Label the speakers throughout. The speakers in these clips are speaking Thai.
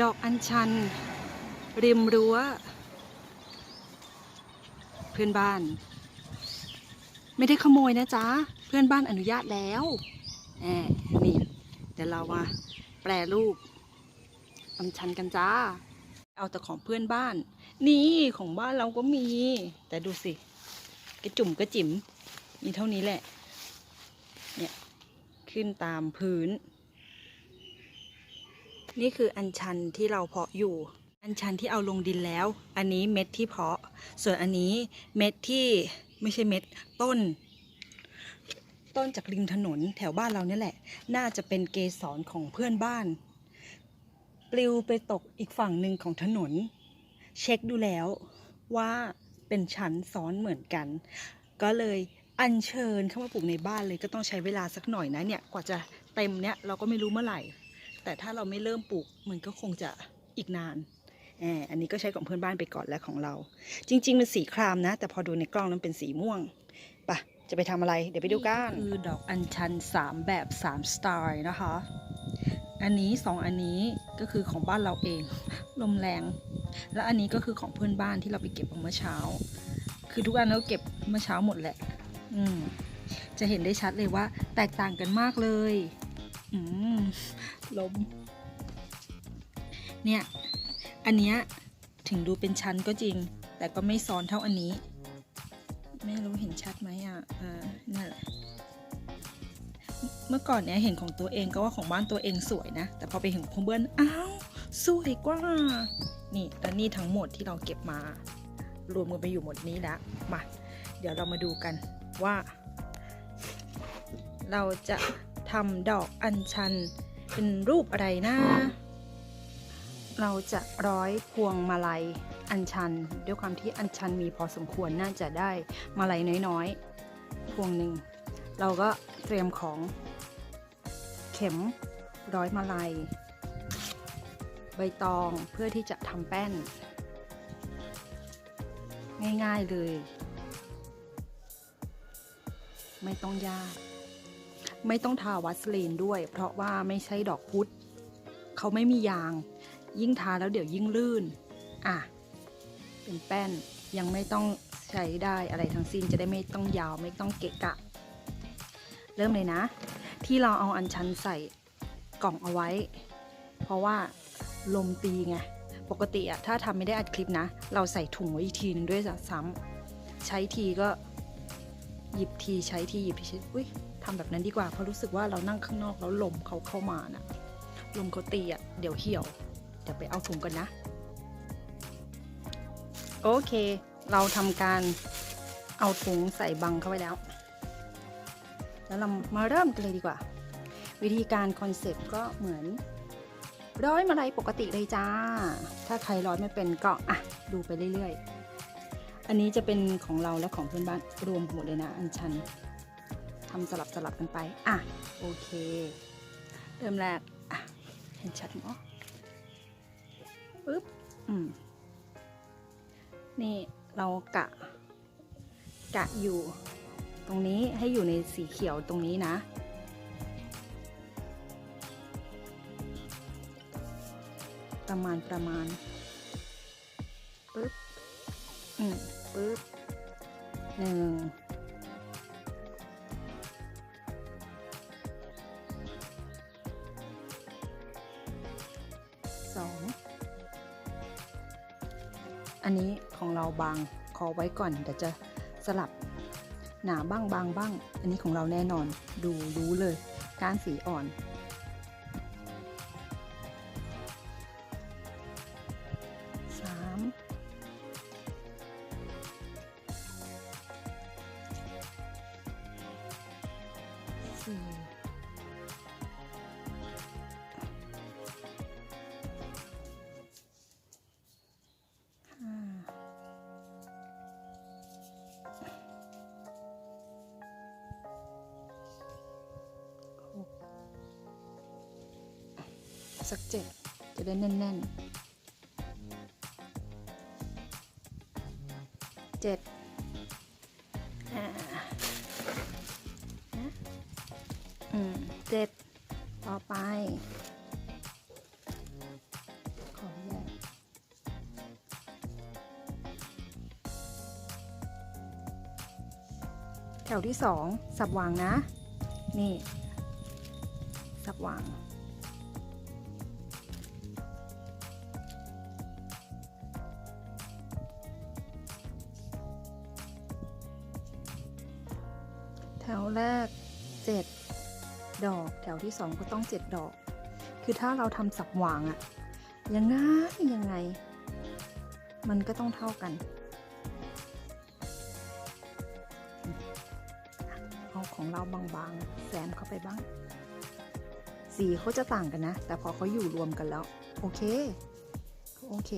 Speaker 1: ดอกอัญชัน ริมรั้ว เพื่อนบ้าน ไม่ได้ขโมยนะจ๊ะ เพื่อนบ้านอนุญาตแล้วแหมนี่ เดี๋ยวเรามาแปรรูปอัญชันกันจ้า เอาแต่ของเพื่อนบ้าน นี่ของบ้านเราก็มี แต่ดูสิกระจุ่มกระจิ๋มมีเท่านี้แหละ เนี่ย ขึ้นตามพื้น นี่คืออัญชันที่เราเพาะอยู่ อัญชันที่เอาลงดินแล้ว อันนี้เม็ดที่เพาะ ส่วนอันนี้เม็ดที่ไม่ใช่เม็ดต้น ต้นจากริมถนนแถวบ้านเราเนี่ยแหละ น่าจะเป็นเกสรของเพื่อนบ้าน ปลิวไปตกอีกฝั่งหนึ่งของถนน เช็คดูแล้วว่าเป็นชั้นซ้อนเหมือนกัน ก็เลยอัญเชิญเข้ามาปลูกในบ้านเลยก็ต้องใช้เวลาสักหน่อยนะเนี่ยกว่าจะเต็มเนี่ยเราก็ไม่รู้เมื่อไหร่ แต่ถ้าเราไม่เริ่มปลูกมันก็คงจะอีกนานแออันนี้ก็ใช้ของเพื่อนบ้านไปก่อนและของเรา จริง ๆ มันสีครามนะ แต่พอดูในกล้องนั้นเป็นสีม่วงปะจะไปทำอะไร เดี๋ยวไปดูกันคือดอกอัญชัน 3 แบบ 3 สไตล์นะคะ อันนี้ 2 อันนี้ก็คือของบ้านเราเอง ลมแรง และอันนี้ก็คือของเพื่อนบ้านที่เราไปเก็บเมื่อเช้า คือทุกอันเราเก็บเมื่อเช้าหมดแหละ อืมจะเห็นได้ชัดเลยว่าแตกต่างกันมากเลย ลม เนี่ย อันเนี้ยถึงดูเป็นชั้นก็จริง แต่ก็ไม่ซ้อนเท่าอันนี้ ไม่รู้เห็นชัดไหมอะ อ่า นั่นแหละ เมื่อก่อนเนี้ยเห็นของตัวเองก็ว่าของบ้านตัวเองสวยนะ แต่พอไปเห็นของเพื่อน อ้าว สวยกว่า นี่แล้วนี่ทั้งหมดที่เราเก็บมา รวมกันไปอยู่หมดนี้แล้วมา เดี๋ยวเรามาดูกันว่า เราจะำดอกอัญชัน เป็นรูปอะไรนะ เราจะร้อยพวงมาลัยอัญชัน ด้วยความที่อัญชันมีพอสมควรน่าจะได้มาลัยน้อยๆ พวงหนึ่ง เราก็เตรียมของ เข็มร้อยมาลัย ใบตองเพื่อที่จะทำแป้น ง่ายๆเลย ไม่ต้องยาก ไม่ต้องทาวัสลีนด้วย เพราะว่าไม่ใช่ดอกพุธเขาไม่มียาง ยิ่งทาแล้วเดี๋ยวยิ่งลื่น อะ เป็นแป้นยังไม่ต้องใช้ได้อะไรทั้งสิ้นจะได้ไม่ต้องยาวไม่ต้องเกะกะ เริ่มเลยนะ ที่เราเอาอัญชันใส่กล่องเอาไว้ เพราะว่าลมตีไงปกติอะถ้าทำไม่ได้อัดคลิปนะ เราใส่ถุงไว้อีกทีนึงด้วยซ้ำใช้ทีก็หยิบทีใช้ทีหยิบทีใช้อุ้ย ทำแบบนั้นดีกว่าเพราะรู้สึกว่าเรานั่งข้างนอกแล้วลมเขาเข้ามานะลมเขาตีอะเดี๋ยวเหี่ยวเดี๋ยวไปเอาถุงกันนะ โอเค เราทำการเอาถุงใส่บังเข้าไว้แล้ว แล้วเรามาเริ่มกันเลยดีกว่า วิธีการคอนเซปต์ก็เหมือนร้อยมาลัยปกติเลยจ้า ถ้าใครร้อยไม่เป็นก็อะดูไปเรื่อยๆ อันนี้จะเป็นของเราและของเพื่อนบ้านรวมหมดเลยนะอันชันำสลับสลับกันไป อะ โอเค เริ่มแรก อะ เห็นชัดมั้ยปึ๊บ อืม นี่เรากะ กะอยู่ตรงนี้ให้อยู่ในสีเขียวตรงนี้นะ ประมาณประมาณปึ๊บ อืมปึ๊บหนึ่ง อันนี้ของเราบางขอไว้ก่อนเดี๋ยวจะสลับหนาบ้างบางบ้าง อันนี้ของเราแน่นอนดูรู้เลย ก้านสีอ่อน สักเจ็ดจะได้แน่นๆเจ็ดอืมเจ็ดต่อไปแแถวที่สองสับวางนะ นี่ สับวาง แถวแรกเจ็ดดอก แถวที่สองก็ต้องเจ็ดดอก คือถ้าเราทำสับวางอะยังไงยังไง มันก็ต้องเท่ากัน เอาของเราบางๆแซมเข้าไปบ้าง สีเขาจะต่างกันนะ แต่พอเขาอยู่รวมกันแล้ว โอเค โอเค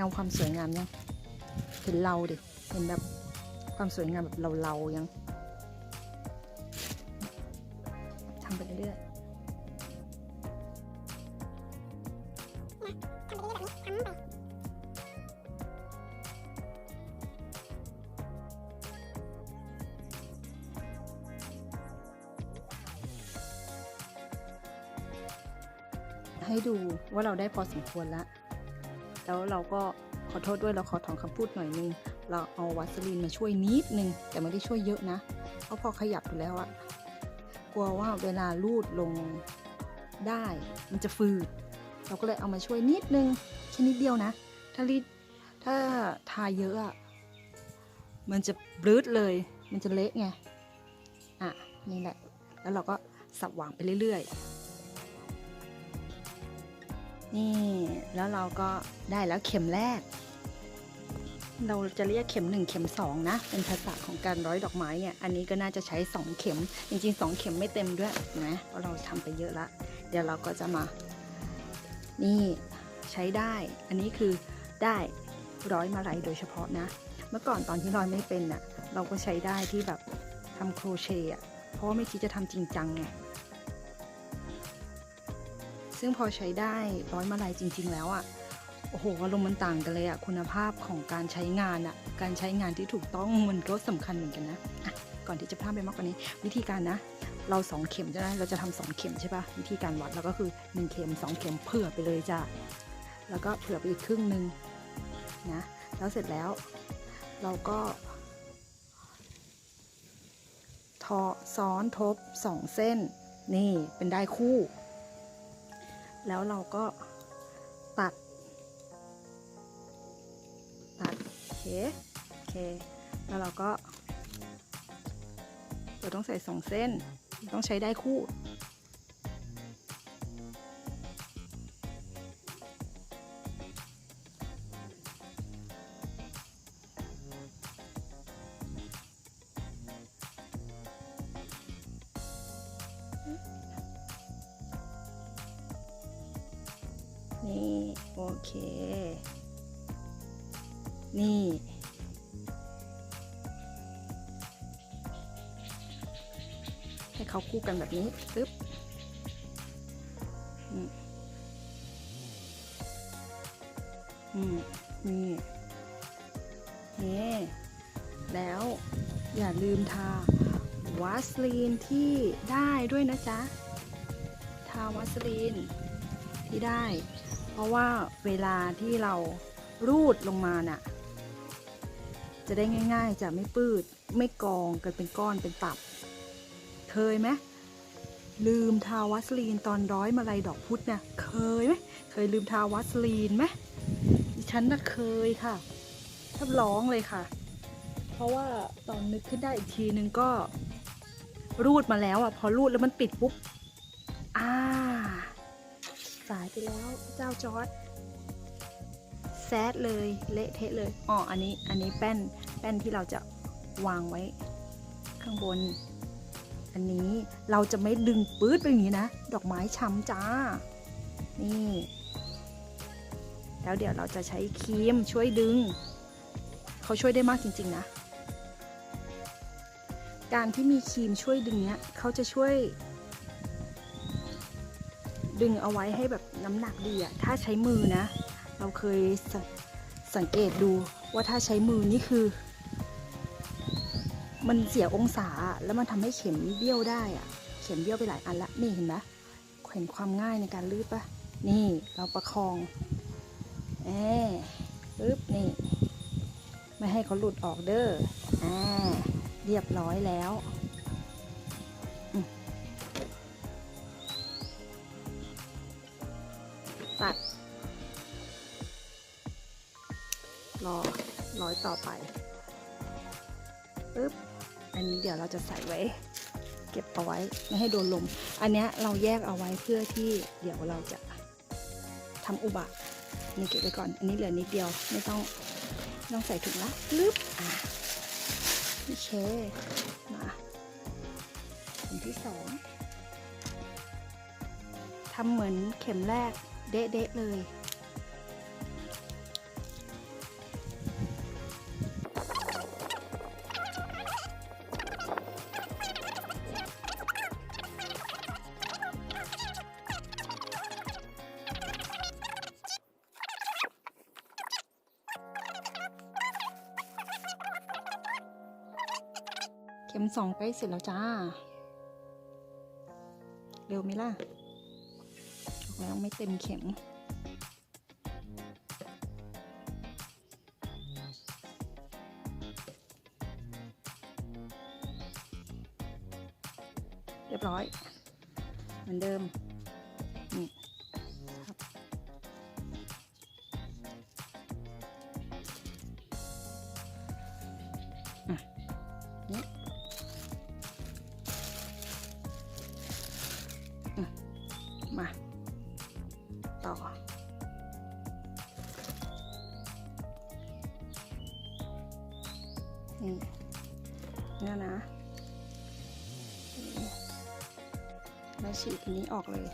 Speaker 1: เงาความสวยงามยังเห็นเราดิเห็นแบบความสวยงามแบบเราเราๆยังทำไปเรื่อยให้ดูว่าเราได้พอสมควรแล้ว แล้วเราก็ขอโทษด้วยเราขอถอนคำพูดหน่อยนึง เราเอาวัสลีนมาช่วยนิดนึง แต่ไม่ได้ช่วยเยอะนะ เพราะพอขยับดูแล้วอะกลัวว่าเวลาลูดลงได้ มันจะฟืด เราก็เลยเอามาช่วยนิดนึงแค่นิดเดียวนะ ถ้ารีดถ้าทาเยอะอะมันจะบลืดเลย มันจะเละไง อะ นี่แหละ แล้วเราก็สับหวางไปเรื่อยๆ นี่แล้วเราก็ได้แล้วเข็มแรก เราจะเรียกเข็มหนึ่งเข็มสองนะ เป็นภาษาของการร้อยดอกไม้เนี่ย อันนี้ก็น่าจะใช้สองเข็ม จริงๆสองเข็มไม่เต็มด้วยนไหมเพราะเราทำไปเยอะละ เดี๋ยวเราก็จะมา นี่ใช้ได้ อันนี้คือได้ร้อยมาลัยโดยเฉพาะนะ เมื่อก่อนตอนที่ร้อยไม่เป็นน่ะ เราก็ใช้ได้ที่แบบทำโครเชต์อะเพราะว่าไม่คิดจะทำจริงจังไง ซึ่งพอใช้ได้ร้อยมาลัยจริง ๆ แล้วอะโอ้โหอารมณ์มันต่างกันเลยอะคุณภาพของการใช้งานอะการใช้งานที่ถูกต้องมันก็สำคัญเหมือนกันนะะก่อนที่จะพลาดไปมากกว่านี้ วิธีการนะ เราสองเข็มใช่ไหมเราจะทำสองเข็มใช่ปะวิธีการวัดเราก็คือหนึ่งเข็มสองเข็มเผื่อไปเลยจ้ะแล้วก็เผื่อไปอีกครึ่งหนึ่งนะแล้วเสร็จแล้วเราก็ทอซ้อนทบสองเส้น นี่เป็นได้คู่ แล้วเราก็ตัด ตัดโอเคโอเค แล้วเราก็เราต้องใส่สองเส้น ต้องใช้ได้คู่ โอเค นี่ ให้เขาคู่กันแบบนี้ปึ๊บอืมอืมนี่นี่แล้วอย่าลืมทาวาสลีนที่ได้ด้วยนะจ๊ะ ทาวาสลีนที่ได้ ราะว่าเวลาที่เรารูดลงมาน่ะ จะได้ง่าย ๆ จะไม่ปืดไม่กองกันเป็นก้อนเป็นตับ เคยไหมลืมทาวัสลีนตอนร้อยมาลัยดอกพุธเนี่ยเคยไหมเคยลืมทาวัสลีนไหมดิฉันน่ะเคยค่ะแทบร้องเลยค่ะ เพราะว่าตอนนึกขึ้นได้อีกทีนึงก็ รูดมาแล้วอะ พอรูดแล้วมันปิดปุ๊บอ่า สายไปแล้วเจ้าจอร์ดแซดเลยเละเทะเลยอ๋ออันนี้อันนี้แป้นแป้นที่เราจะวางไว้ข้างบน อันนี้เราจะไม่ดึงปื๊ดไปอย่างนี้นะ ดอกไม้ช้ำจ้า นี่ แล้วเดี๋ยวเราจะใช้ครีมช่วยดึง เขาช่วยได้มากจริง ๆ นะ การที่มีครีมช่วยดึงเนี้ยเขาจะช่วย ดึงเอาไว้ให้แบบน้ำหนักดีอะถ้าใช้มือนะ เราเคยสสังเกตดูว่าถ้าใช้มือนี่คือ มันเสียองศาแล้วมันทำให้เข็มเบี้ยวได้อะเข็มเบี้ยวไปหลายอันละนี่เห็นไหมเห็นความง่ายในการลืดปะนี่เราประคองแอบปึ๊บนี่ ไม่ให้เขาหลุดออกเด้ออ่าเรียบร้อยแล้ว อยต่อไปปึ๊บอันนี้เดี๋ยวเราจะใส่ไว้ เก็บเอาไว้ไม่ให้โดนลม อันนี้เราแยกเอาไว้เพื่อที่เดี๋ยวเราจะทำอุบะนี่เก็บไว้ก่อน อันนี้เหลือนิดเดียวไม่ต้องต้องใส่ถุงละปึ๊บอะโอเคมาอันที่สองทำเหมือนเข็มแรกเด๊ะๆเลย องใกล้เสร็จแล้วจ้า เร็วไหมล่ะบอกแล้วไม่เต็มเข็มเรียบร้อย เหมือนเดิม นี่เนี่ยนะแล้วฉีกอันนี้ออกเลย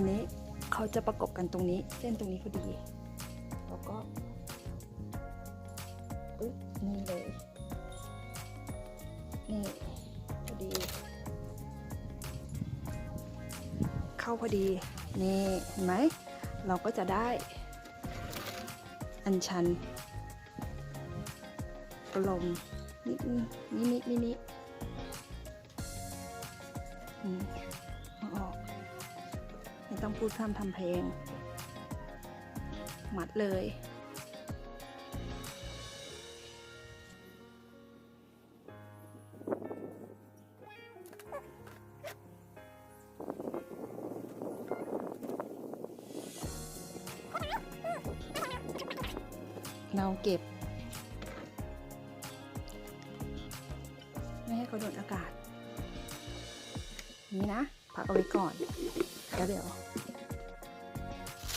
Speaker 1: อันนี้เขาจะประกบกันตรงนี้ เส้นตรงนี้พอดีแล้วก็ปึ๊บนี่เลยนี่พอดี เข้าพอดี นี่เห็นไหม เราก็จะได้ อัญชันกลมนิดนิดนิดนิดนิด ต้องพูดพร่ำทำเพลง มัดเลย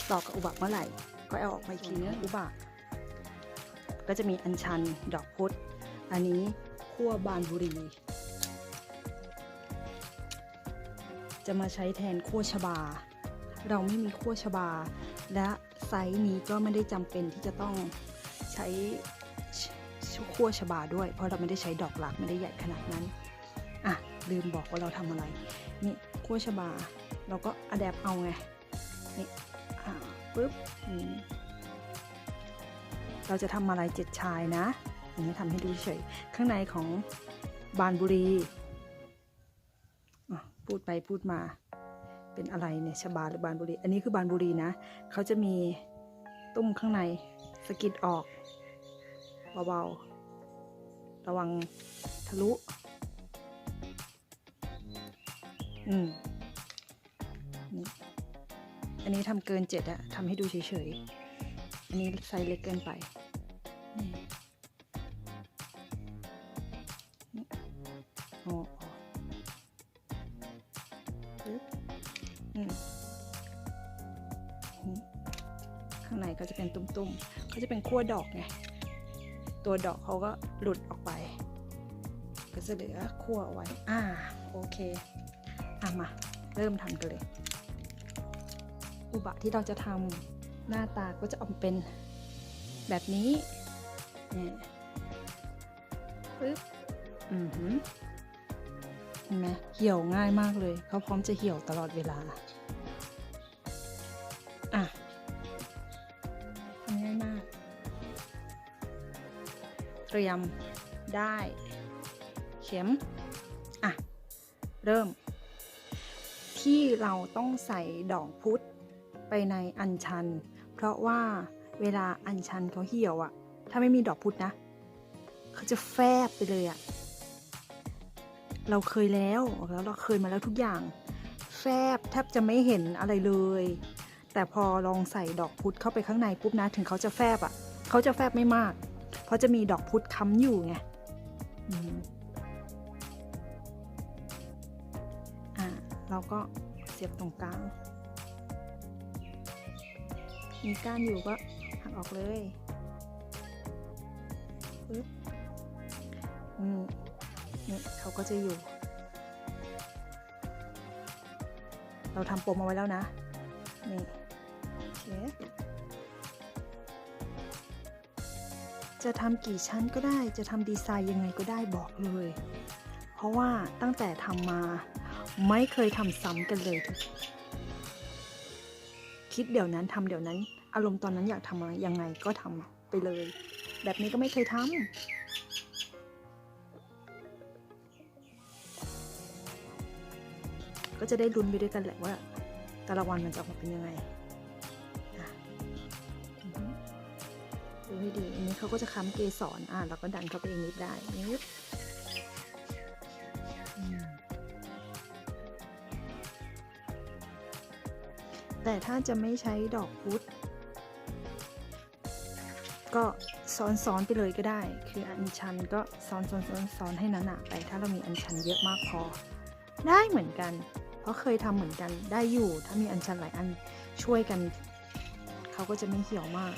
Speaker 1: ต่อกับอุบะเมื่อไหร่ก็เอาออกมาอีกทีนึงอุบะก็จะมีอัญชันดอกพุธอันนี้ขั้วบานบุรี จะมาใช้แทนขั้วชบา เราไม่มีขั้วชบา และไซส์นี้ก็ไม่ได้จำเป็นที่จะต้องใช้ชขั้วชบาด้วย เพราะเราไม่ได้ใช้ดอกหลักไม่ได้ใหญ่ขนาดนั้นอะลืมบอกว่าเราทำอะไรนี่ขั้วชบา เราก็อ d แ p เอาไงนี่ปึ๊บเราจะทำอะไรเจ็ดชายนะอันนี้ทำให้ดูเฉยข้างในของบานบุรีพูดไปพูดมาเป็นอะไรเนี่ยชบาหรือบานบุรี อันนี้คือบานบุรีนะเขาจะมีตุ้มข้างในสกิดออกเบาๆระวังทะลุ อืม นี่อันนี้ทำเกินเจ็ดอะทำให้ดูเฉยๆ อันนี้ไซส์เล็กเกินไปนี่โอ้ข้างในก็จะเป็นตุ้มๆเขาจะเป็นขั้วดอกไง ตัวดอกเขาก็หลุดออกไป ก็จะเหลือขั้วเอาไว้ อ่า โอเค อะมา เริ่มทำกันเลย อุบะที่เราจะทำหน้าตาก็จะออกมเป็นแบบนี้นี่ปึ๊บอือหือเห็นไหมเหี่ยวง่ายมากเลยเขาพร้อมจะเหี่ยวตลอดเวลาอะทำง่ายมาก เตรียมได้เข็มอะเริ่ม ที่เราต้องใส่ดอกพุธ ไปในอัญชัน เพราะว่าเวลาอัญชันเขาเหี่ยวอะถ้าไม่มีดอกพุธนะ เขาจะแฟบไปเลยอะเราเคยแล้วแล้วเราเคยมาแล้วทุกอย่าง แฟบแทบจะไม่เห็นอะไรเลย แต่พอลองใส่ดอกพุธเข้าไปข้างในปุ๊บนะ ถึงเขาจะแฟบอะเขาจะแฟบไม่มาก เพราะจะมีดอกพุธค้ำอยู่ไงอะเราก็เสียบตรงกลาง มีก้านอยู่ก็หักออกเลยปึ๊บอืมนี่เขาก็จะอยู่ เราทำปมเอาไว้แล้วนะ นี่โอเคจะทำกี่ชั้นก็ได้ จะทำดีไซน์ยังไงก็ได้บอกเลย เพราะว่าตั้งแต่ทำมาไม่เคยทำซ้ำกันเลยทุก คิดเดี๋ยวนั้นทำเดี๋ยวนั้น อารมณ์ตอนนั้นอยากทำอะไรยังไงก็ทำไปเลย แบบนี้ก็ไม่เคยทำก็จะได้ลุ้นไปด้วยกันแหละว่า แต่ละวันมันจะออกมาเป็นยังไงดูให้ดี อันนี้เขาก็จะค้ำเกสรอะเราก็ดันเข้าไปเอีกนิดได้นิด แต่ถ้าจะไม่ใช้ดอกพุธก็ซ้อนๆไปเลยก็ได้ คืออัญชันก็ซ้อนๆๆซ้นให้หนาๆไป ถ้าเรามีอัญชันเยอะมากพอ ได้เหมือนกัน เพราะเคยทำเหมือนกันได้อยู่ ถ้ามีอัญชันหลายอันช่วยกัน เขาก็จะไม่เหี่ยวมาก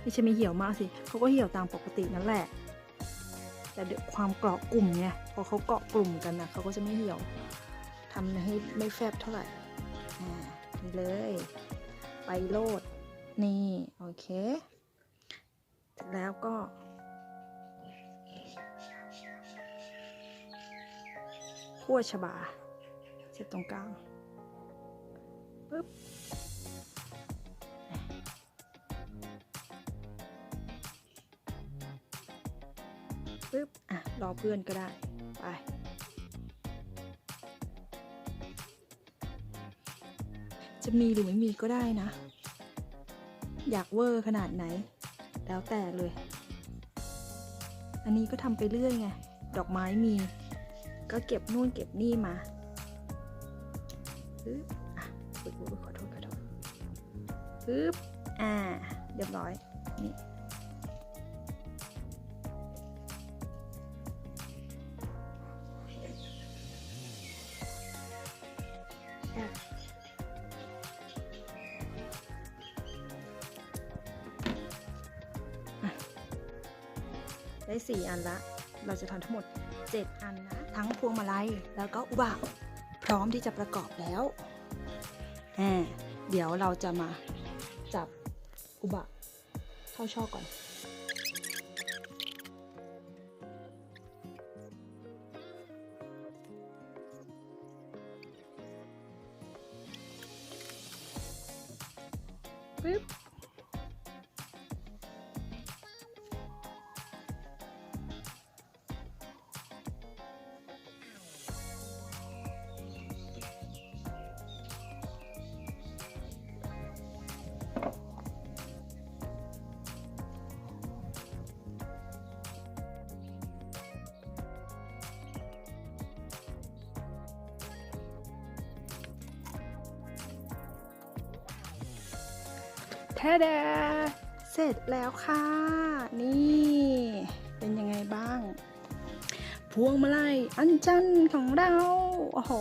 Speaker 1: ไม่ใช่ไม่เหี่ยวมากสิเขาก็เหี่ยวตามปกตินั่นแหละ แต่ความเกาะกลุ่มไงพอเขาเกาะกลุ่มกันนะเขาก็จะไม่เหี่ยว ทำให้ไม่แฟบเท่าไหร่อ่านี่เลย ไปโลด นี่ โอเค แล้วก็ ขั้วชบาเสียบตรงกลางปึ๊บปึ๊บ อะ รอเพื่อนก็ได้ ไป จะมีหรือไม่มีก็ได้นะ อยากเวอร์ขนาดไหน แล้วแต่เลย อันนี้ก็ทำไปเรื่อยไง ดอกไม้มี ก็เก็บนู่นเก็บนี่มาปึ๊บอะปึ๊บขอโทษขอโทษปึ๊บอ่า เรียบร้อย นี่ ได้สี่อันละ เราจะทำทั้งหมด 7 อันนะทั้งพวงมาลัยแล้วก็อุบะพร้อมที่จะประกอบแล้วเดี๋ยวเราจะมาจับอุบะเข้าช่อก่อน ท้แดเสร็จแล้วค่ะ นี่ เป็นยังไงบ้าง พวงมาลัยอันจันของเรา โอ้โห